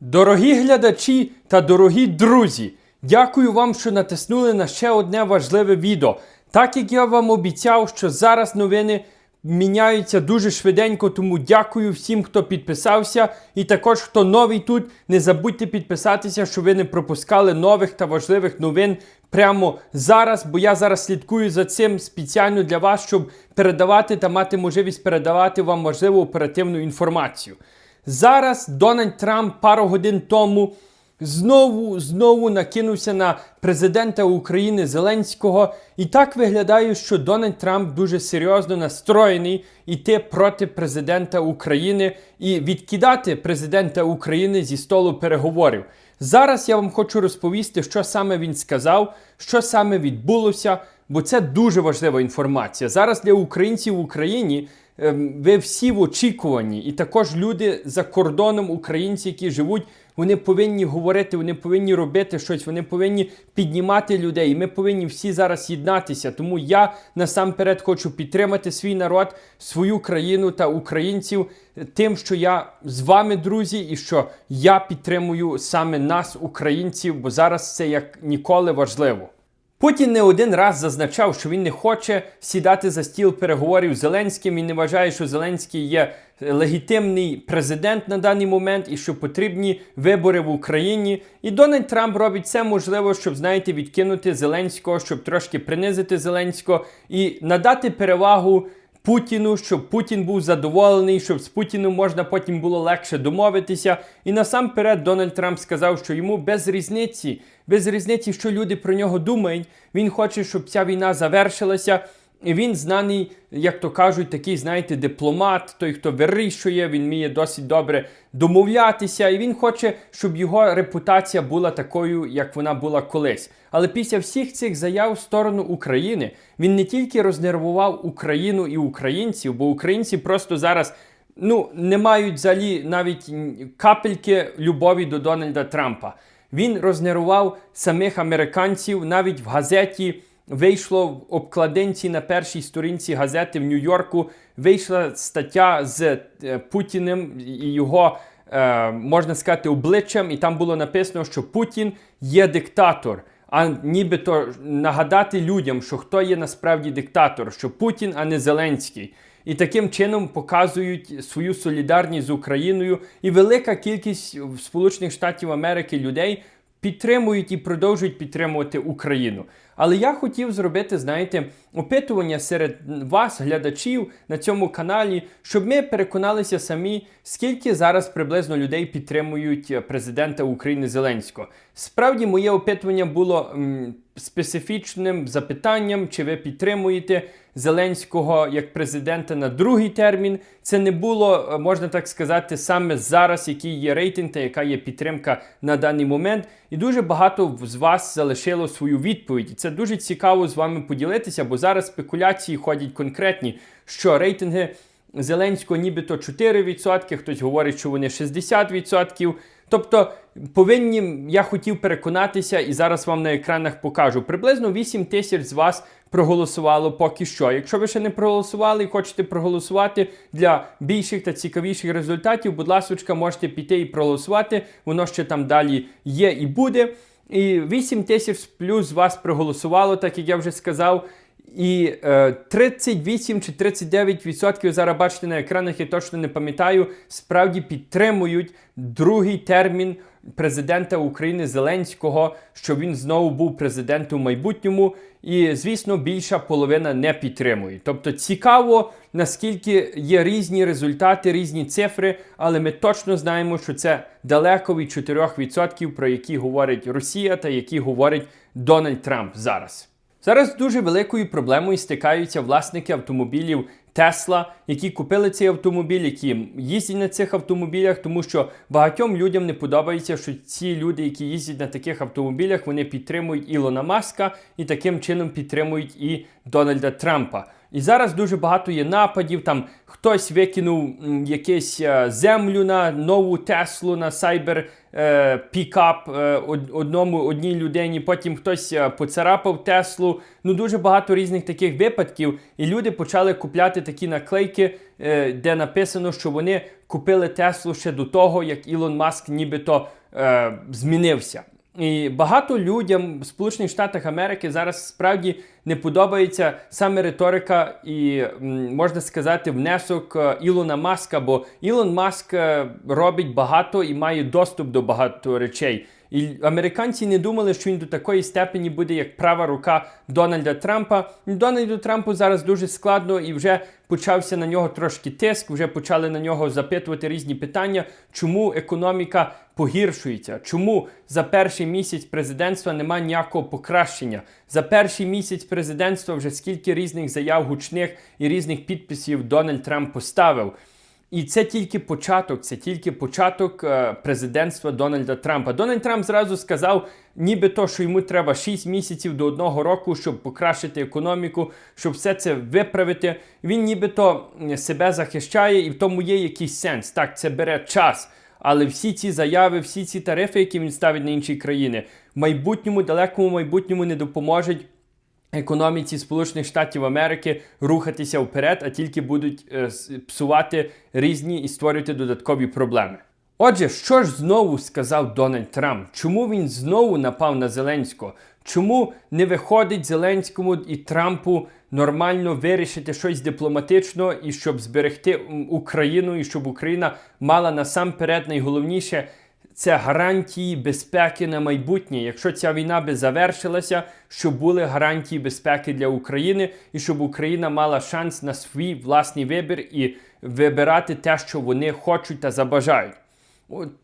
Дорогі глядачі та дорогі друзі, дякую вам, що натиснули на ще одне важливе відео. Так як я вам обіцяв, що зараз новини міняються дуже швиденько, тому дякую всім, хто підписався. І також, хто новий тут, не забудьте підписатися, щоб ви не пропускали нових та важливих новин прямо зараз, бо я зараз слідкую за цим спеціально для вас, щоб передавати та мати можливість передавати вам важливу оперативну інформацію. Зараз Дональд Трамп пару годин тому знову знову накинувся на президента України Зеленського. І так виглядає, що Дональд Трамп дуже серйозно настроєний йти проти президента України і відкидати президента України зі столу переговорів. Зараз я вам хочу розповісти, що саме він сказав, що саме відбулося, бо це дуже важлива інформація. Зараз для українців в Україні ви всі в очікуванні, і також люди за кордоном, українці, які живуть, вони повинні говорити, вони повинні робити щось, вони повинні піднімати людей. І ми повинні всі зараз єднатися. Тому я насамперед хочу підтримати свій народ, свою країну та українців тим, що я з вами, друзі, і що я підтримую саме нас, українців, бо зараз це як ніколи важливо. Путін не один раз зазначав, що він не хоче сідати за стіл переговорів з Зеленським. Він не вважає, що Зеленський є легітимний президент на даний момент і що потрібні вибори в Україні. І Дональд Трамп робить все можливе, щоб, знаєте, відкинути Зеленського, щоб трошки принизити Зеленського і надати перевагу. Путіну, щоб Путін був задоволений, щоб з Путіним можна потім було легше домовитися. І насамперед Дональд Трамп сказав, що йому без різниці, без різниці, що люди про нього думають. Він хоче, щоб ця війна завершилася. Він знаний, як то кажуть, такий, знаєте, дипломат, той, хто вирішує, він вміє досить добре домовлятися, і він хоче, щоб його репутація була такою, як вона була колись. Але після всіх цих заяв в сторону України він не тільки рознервував Україну і українців, бо українці просто зараз. Ну, не мають взагалі навіть капельки любові до Дональда Трампа. Він рознервував самих американців навіть в газеті вийшло в обкладинці на першій сторінці газети в Нью-Йорку. Вийшла стаття з е, Путіним і його, е, можна сказати, обличчям, і там було написано, що Путін є диктатор. А нібито нагадати людям, що хто є насправді диктатор, що Путін, а не Зеленський. І таким чином показують свою солідарність з Україною. І велика кількість в Сполучених Штатів Америки людей підтримують і продовжують підтримувати Україну. Але я хотів зробити, знаєте, опитування серед вас, глядачів на цьому каналі, щоб ми переконалися самі, скільки зараз приблизно людей підтримують президента України Зеленського. Справді, моє опитування було м, специфічним запитанням, чи ви підтримуєте Зеленського як президента на другий термін. Це не було, е, можна так сказати, саме зараз, який є рейтинг та яка є підтримка на даний момент. І дуже багато з вас залишило свою відповідь. І це дуже цікаво з вами поділитися, бо зараз спекуляції ходять конкретні, що рейтинги Зеленського нібито 4%, хтось говорить, що вони 60%. Тобто повинні, я хотів переконатися, і зараз вам на екранах покажу. Приблизно 8 тисяч з вас проголосувало поки що. Якщо ви ще не проголосували і хочете проголосувати для більших та цікавіших результатів, будь ласка, можете піти і проголосувати. Воно ще там далі є і буде. І 8 тисяч плюс вас проголосувало, так як я вже сказав. І е, 38 чи 39% зараз бачите на екранах, я точно не пам'ятаю, справді підтримують другий термін президента України Зеленського, що він знову був президентом в майбутньому. І, звісно, більша половина не підтримує. Тобто цікаво, наскільки є різні результати, різні цифри, але ми точно знаємо, що це далеко від 4%, про які говорить Росія та які говорить Дональд Трамп зараз. Зараз дуже великою проблемою стикаються власники автомобілів Тесла, які купили цей автомобіль, які їздять на цих автомобілях, тому що багатьом людям не подобається, що ці люди, які їздять на таких автомобілях, вони підтримують Ілона Маска і таким чином підтримують і Дональда Трампа. І зараз дуже багато є нападів. Там хтось викинув якусь е, землю на нову Теслу, на сайбер е, пікап е, одному одній людині. Потім хтось е, поцарапав Теслу. Ну дуже багато різних таких випадків. І люди почали купляти такі наклейки, е, де написано, що вони купили Теслу ще до того, як Ілон Маск нібито е, змінився. І багато людям в Сполучених Штатах Америки зараз справді не подобається саме риторика і можна сказати внесок е, Ілона Маска, бо Ілон Маск е, робить багато і має доступ до багато речей. І американці не думали, що він до такої степені буде як права рука Дональда Трампа. Дональду Трампу зараз дуже складно і вже почався на нього трошки тиск. Вже почали на нього запитувати різні питання, чому економіка погіршується, чому за перший місяць президентства немає ніякого покращення. За перший місяць президентства вже скільки різних заяв гучних і різних підписів Дональд Трамп поставив. І це тільки початок, це тільки початок е, президентства Дональда Трампа. Дональд Трамп зразу сказав, нібито, що йому треба 6 місяців до одного року, щоб покращити економіку, щоб все це виправити. Він нібито себе захищає, і в тому є якийсь сенс. Так, це бере час. Але всі ці заяви, всі ці тарифи, які він ставить на інші країни, в майбутньому, далекому майбутньому не допоможуть економіці Сполучених Штатів Америки рухатися вперед, а тільки будуть е, псувати різні і створювати додаткові проблеми. Отже, що ж знову сказав Дональд Трамп? Чому він знову напав на Зеленського? Чому не виходить Зеленському і Трампу нормально вирішити щось дипломатично і щоб зберегти Україну, і щоб Україна мала насамперед найголовніше це гарантії безпеки на майбутнє. Якщо ця війна би завершилася, щоб були гарантії безпеки для України, і щоб Україна мала шанс на свій власний вибір і вибирати те, що вони хочуть та забажають.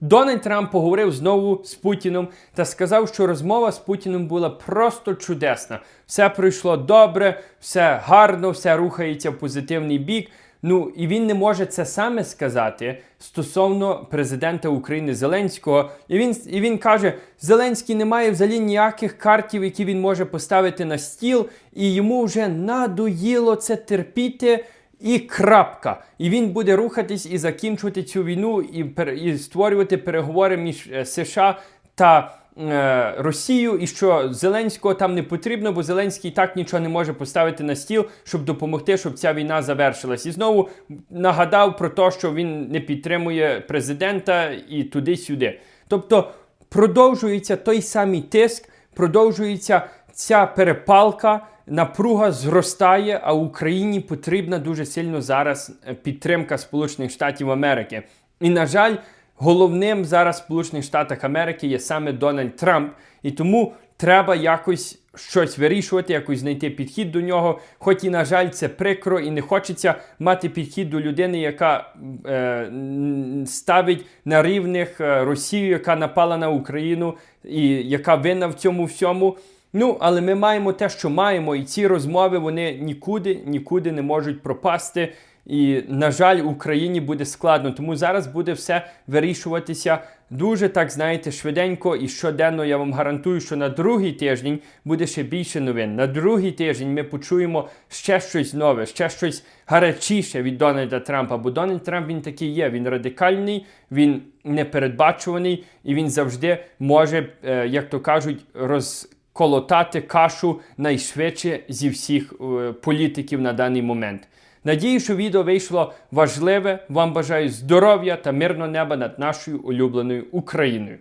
Дональд Трамп поговорив знову з Путіним та сказав, що розмова з Путіним була просто чудесна. Все пройшло добре, все гарно, все рухається в позитивний бік. Ну і він не може це саме сказати стосовно президента України Зеленського. І він, і він каже: Зеленський не має взагалі ніяких картів, які він може поставити на стіл, і йому вже надоїло це терпіти. І крапка. І він буде рухатись і закінчувати цю війну, і, і створювати переговори між е, США та е, Росією, і що Зеленського там не потрібно, бо Зеленський так нічого не може поставити на стіл, щоб допомогти, щоб ця війна завершилась. І знову нагадав про те, що він не підтримує президента і туди-сюди. Тобто продовжується той самий тиск, продовжується ця перепалка, напруга зростає, а Україні потрібна дуже сильно зараз підтримка Сполучених Штатів Америки. І, на жаль, головним зараз в Сполучених Штатах Америки є саме Дональд Трамп, і тому треба якось щось вирішувати, якось знайти підхід до нього. Хоч і, на жаль, це прикро, і не хочеться мати підхід до людини, яка е, ставить на рівних е, Росію, яка напала на Україну і яка винна в цьому всьому. Ну, але ми маємо те, що маємо, і ці розмови вони нікуди, нікуди не можуть пропасти. І, на жаль, Україні буде складно. Тому зараз буде все вирішуватися дуже так, знаєте, швиденько і щоденно. Я вам гарантую, що на другий тиждень буде ще більше новин. На другий тиждень ми почуємо ще щось нове, ще щось гарячіше від Дональда Трампа. Бо Дональд Трамп він такий є. Він радикальний, він непередбачуваний і він завжди може, е, як то кажуть, роз колотати кашу найшвидше зі всіх е, політиків на даний момент. Надію, що відео вийшло важливе. Вам бажаю здоров'я та мирного неба над нашою улюбленою Україною.